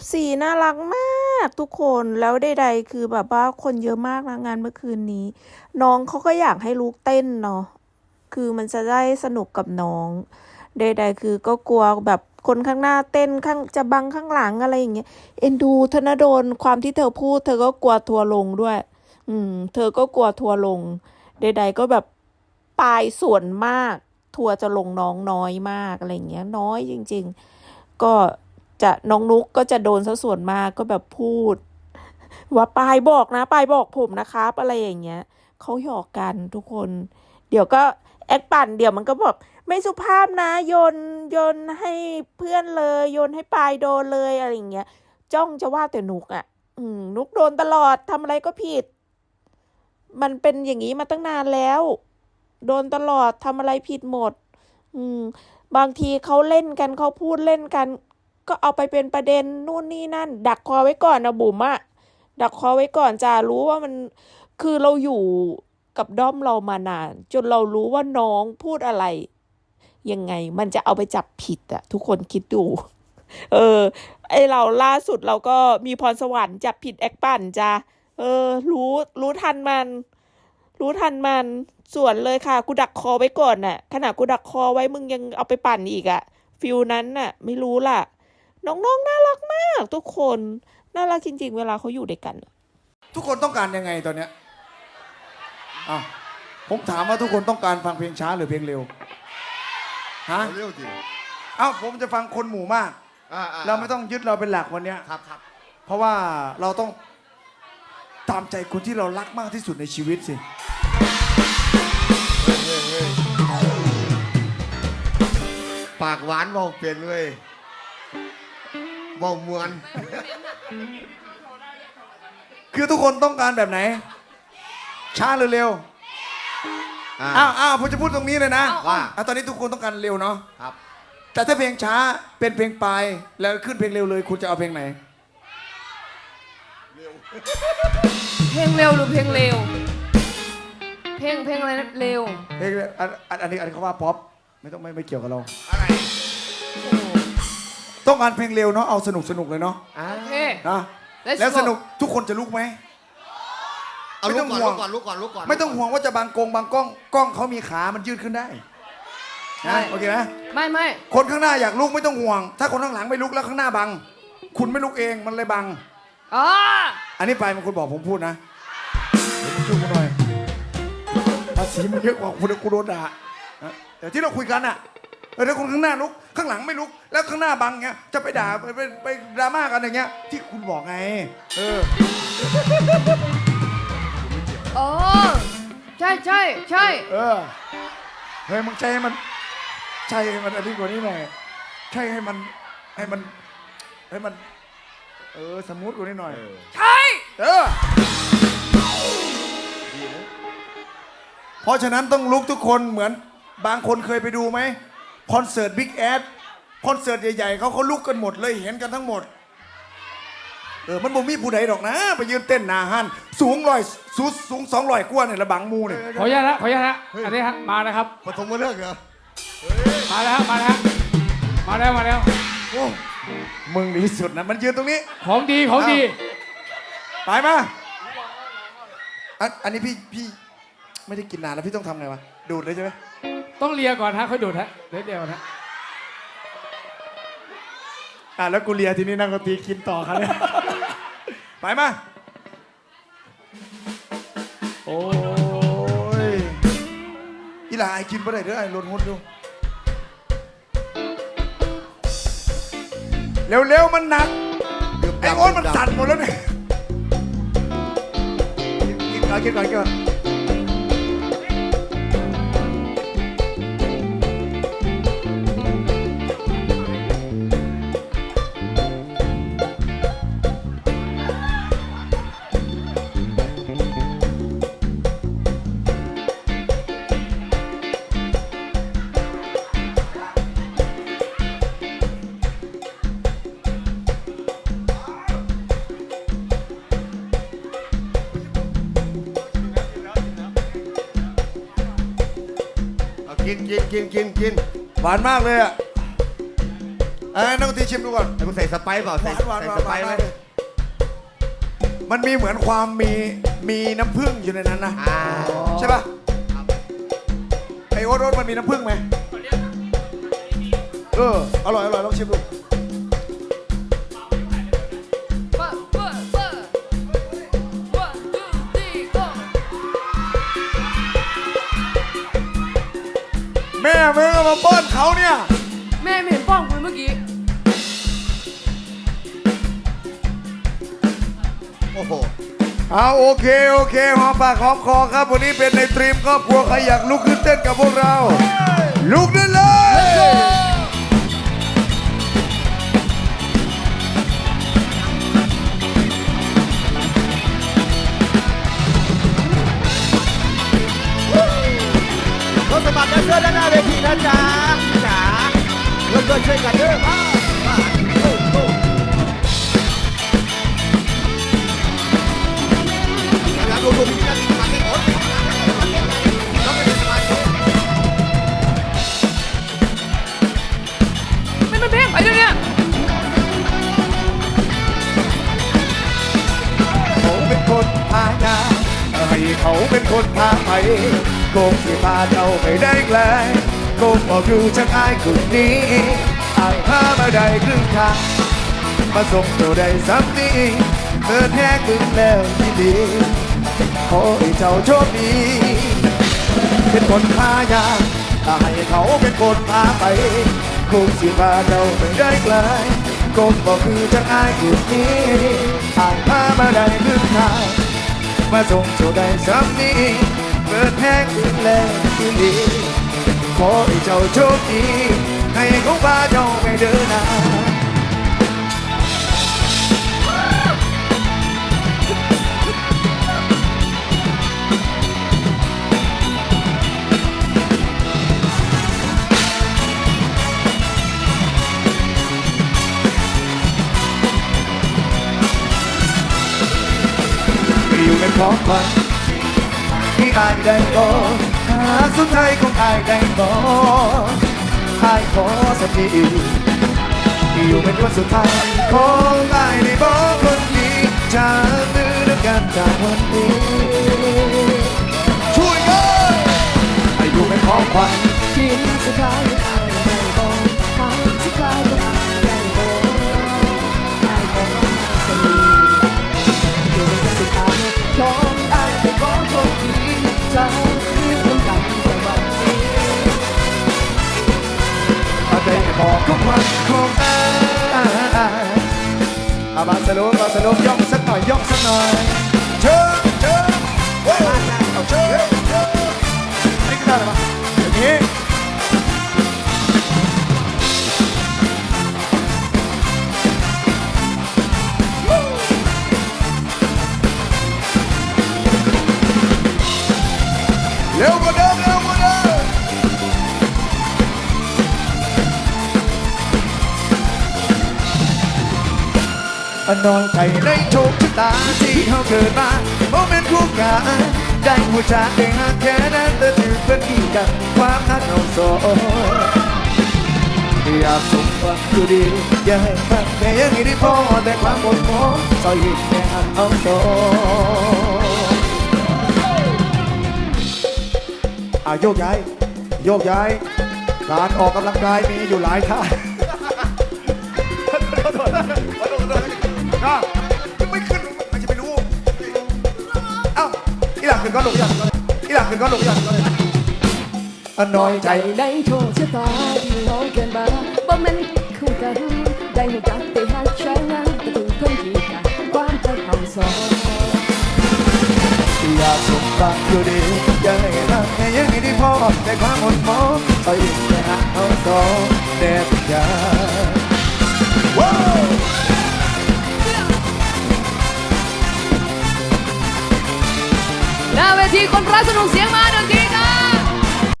FC น่ารักมากทุกคนแล้วใดๆคือแบบว่าคนเยอะมากนะงานเมื่อคืนนี้ น้องเขาก็อยากให้ลูกเต้นเนาะคือมันจะได้สนุกกับน้องใดๆคือก็กลัวแบบคนข้างหน้าเต้นข้างจะบังข้างหลังอะไรอย่างเงี้ยเอ็นดูธนดลความที่เธอพูด เธอก็กลัวทัวร์ลงด้วย อืม เธอก็กลัวทัวร์ลง ใด ๆ ก็แบบปลายส่วนมาก ทัวร์จะลงน้องน้อยมากอะไรอย่างเงี้ย น้อยจริง ๆ ก็ จะน้องนุกก็จะโดนซะส่วนมากก็แบบพูด ว่าปายบอกนะปายบอกผมนะครับอะไรอย่างเงี้ยเขาหยอกกันทุกคน เดี๋ยวก็แอคปั่นเดี๋ยวมันก็บอกไม่สุภาพนะโยนโยนให้เพื่อนเลยโยนให้ปายโดนเลยอะไรอย่างเงี้ยจ้องจะว่าแต่นุกอะ่ะ อืมนุกโดนตลอดทำอะไรก็ผิด มันเป็นอย่างนี้มาตั้งนานแล้ว โดนตลอดทำอะไรผิดหมด อืม บางทีเขาเล่นกันเขาพูดเล่นกัน ก็เอาไปเป็นประเด็นนู่นนี่นั่น ดักคอไว้ก่อนนะบุ๋มอะดักคอไว้ก่อนจะรู้ว่ามันคือเราอยู่กับด้อมเรามานาน จนเรารู้ว่าน้องพูดอะไร ยังไงมันจะเอาไปจับผิดอะทุกคนคิดดู เออ ไอเราล่าสุดเราก็มีพรสวรรค์จับผิดแอคปั่นจ้ะเออ รู้รู้ทันมัน รู้ทันมันส่วนเลยค่ะ กูดักคอไว้ก่อนน่ะขณะกูดักคอไว้มึงยังเอาไปปั่นอีกอะฟิลนั้นน่ะ ไม่รู้ล่ะ น้องๆน่ารักมาก ทุกคนน่ารักจริง ๆ เวลาเขาอยู่ด้วยกัน ทุกคนต้องการยังไงตอนเนี้ยอะผมถามว่าทุกคนต้องการฟังเพลงช้าหรือเพลงเร็วฮะเอาเร็วจริงเอ้าผมจะฟังคนหมู่มาก อ่าๆเราไม่ต้องยึดเราเป็นหลักวันเนี้ย ครับครับเพราะว่าเราต้องตามใจคนที่เรารักมากที่สุดในชีวิตสิ เฮ้ยเฮ้ยเฮ้ยปากหวานเบาเปลี่ยนเลย เบามวน คือทุกคนต้องการแบบไหน ช้าหรือเร็วอ่าอ้าวอ้าวผมจะพูดตรงนี้เลยนะว่า อะตอนนี้ทุกคนต้องการเร็วเนาะครับ แต่ถ้าเพลงช้าเป็นเพลงปลายแล้วขึ้นเพลงเร็วเลย คุณจะเอาเพลงไหน เพลงเร็วหรือเพลงเร็ว เพลงเพลงอะไรนะเร็ว เพลงอันอันอันนี้อันนี้เขาว่าป๊อปไม่ต้องไม่ไม่เกี่ยวกับเรา อะไร ต้องการเพลงเร็วเนาะเอาสนุกสนุกเลยเนาะอ่าโอเค นะ Let's แล้ว go สนุกทุกคนจะลุกไหม เอาไม่ลุต้กองก่อนห่วงลุกก่อนลุกก่อนลุกก่อนไม่ต้องห่วงว่าจะบางกงบางกล้องกล้องเขามีขามันยืดขึ้นได้ใช่ นะโอเคไหมไม่ไม่คนข้างหน้าอยากลุกไม่ต้องห่วง ถ้าคนข้างหลังไม่ลุกแล้วข้างหน้าบัง คุณไม่ลุกเองมันเลยบัง อ๋ออันนี้ไปมันคุณบอกผมพูดนะเดี๋ยวผมช่วยคุณหน่อยภาษีมันเยอะกว่าคุณกูโดนด่านะแต่ที่เราคุยกันอะ เออถ้าคนข้างหน้าลุกข้างหลังไม่ลุก แล้วข้างหน้าบังเงี้ยจะไปด่าไปไปไปดราม่ากันอย่างเงี้ย ที่คุณบอกไง เอออ๋อใช่ใช่ใช่เออเฮ้ยมึงใช่ให้มันใช่ให้มันอันนี้กว่านี้หน่อยใช่ให้มันให้มันให้มัน เออสมูทกว่านี้หน่อย ใช่เออ เพราะฉะนั้นต้องลุกทุกคนเหมือนบางคนเคยไปดูไหม คอนเสิร์ตบิ๊กแอดคอนเสิร์ตใหญ่ๆเขาเขาลุกกันหมดเลยเห็นกันทั้งหมด เออมันบ่มีผู้ใดหรอกนะ ไปยืนเต้นหนาหันสูงร้อยสูงสูงสองร้อยกว่าเนี่ยระบังหมูเนี่ยขออนุญาตนะขออนุญาตนะอันนี้ฮะมาแล้วครับ ปฐมมาเลิกเหรอมาแล้วฮะมาแล้วฮะมาแล้วมาแล้วโอ้มึงดีสุดนะมันยืนตรงนี้ ของดีของดีไปมาอันอันนี้พี่พี่ไม่ได้กินนานแล้วพี่ต้องทำไงวะดูดเลยใช่ไหม ต้องเลียก่อนฮะค่อยดูดฮะเดี๋ยวเดียวนะ อะแล้วกูเลียทีนี้นั่งดนตรีกินต่อครับเนี่ยไปมา โอ้ยอีหลาไอ้กินไปได้เด้อไอ้ลนหุดดูเร็วๆมันหนัก ไอ้โอ๊ตมันสั่นหมดแล้วเนี่ยกินก่อนกินก่อนกินก่อน กินกินกินกินกินหวานมากเลยอะเอเอ้ยนักดนตรีชิมดูก่อนแล้วมึงใส่สไปซ์เปล่าหใส่วานหวานใส่หวานสหไปวานซ์ไหมเลยมันมีเหมือนความมีมีน้ำผึ้งอยู่ในนั้นนะอ่า ใช่ป่ะไอโอ๊ตโอ๊ตมันมีน้ำผึ้งไหมเอออร่อยอร่อยลองชิมดู แม่มึงเอามาป้อนเขาเนี่ย แม่ไม่เห็นป้องกูเลยเมื่อกี้ โอ้โหเอาโอเค โอเคหอมปากหอมคอครับ วันนี้เป็นในตรีมครอบครัวใครอยากลุกขึ้นเต้นกับพวกเรา ลุกได้เลย ด้วยช่วยกันเด้อมามาโอ้โหแล้วดูดูพี่กันสมัครให้หมดแล้วก็เป็นสมาชิกไม่มันเพลงไปด้วยเนี่ยเขาเป็นคนพายาให้เขาเป็นคนพาไปคงสิพาเจ้าไปได้ไกล คงบอกอยู่ชักอายคนนี้อายพามาได้ครึ่งทางมาส่งเจ้าได้ซ้ำนี้เกิดแห้งึงแล้วที่ดีขอให้เจ้าโชคดีเป็นคนพายาให้เขาเป็นคนพาไปคงสิพาเจ้าไปได้ไกลคงบอกคือจังอายคนนี้อายพามาได้ครึ่งทางมาส่งเจ้าได้ซ้ำนี้เปิดแห้งขึ้นแล้วที่ดี ขอให้เจ้าโชคดี ให้เขาพาเจ้าไปเดินหน้าอยู่เป็นของขวัญที่อายได้บอกาสุดท้ายของอายได้บอกอายขอสักทีอยู่เป็นวันสุดท้ายของอายได้บอกคนดีจากมือด้วยกันจากวันนี้ช่วยกันให้อยู่เป็นของขวัญกินสุดท้าย อ น้อยใจในโชคชะตาที่เขาเกิดมาโมเมนต์คู่กันได้หัวใจได้หักแค่นั้นแต่ถือเป็นที่กันความหักเราสองอยากสมหวังอยู่ดีอย่าให้มันแค่ยังดีพอแต่ความหมดหมองซอยหินแค่หักเอาสองอะโยกย้ายโยกย้ายการออกกำลังกายมีอยู่หลายท่า อีหลังขึ้นก้อนหลงอีหลังขึ้นก้อนอีหลังขึ้นก้อนหลงอีหลังขึ้นก้อนเลยอันน้อยใจใจในโชคชะตาที่ Dame con razón un 100.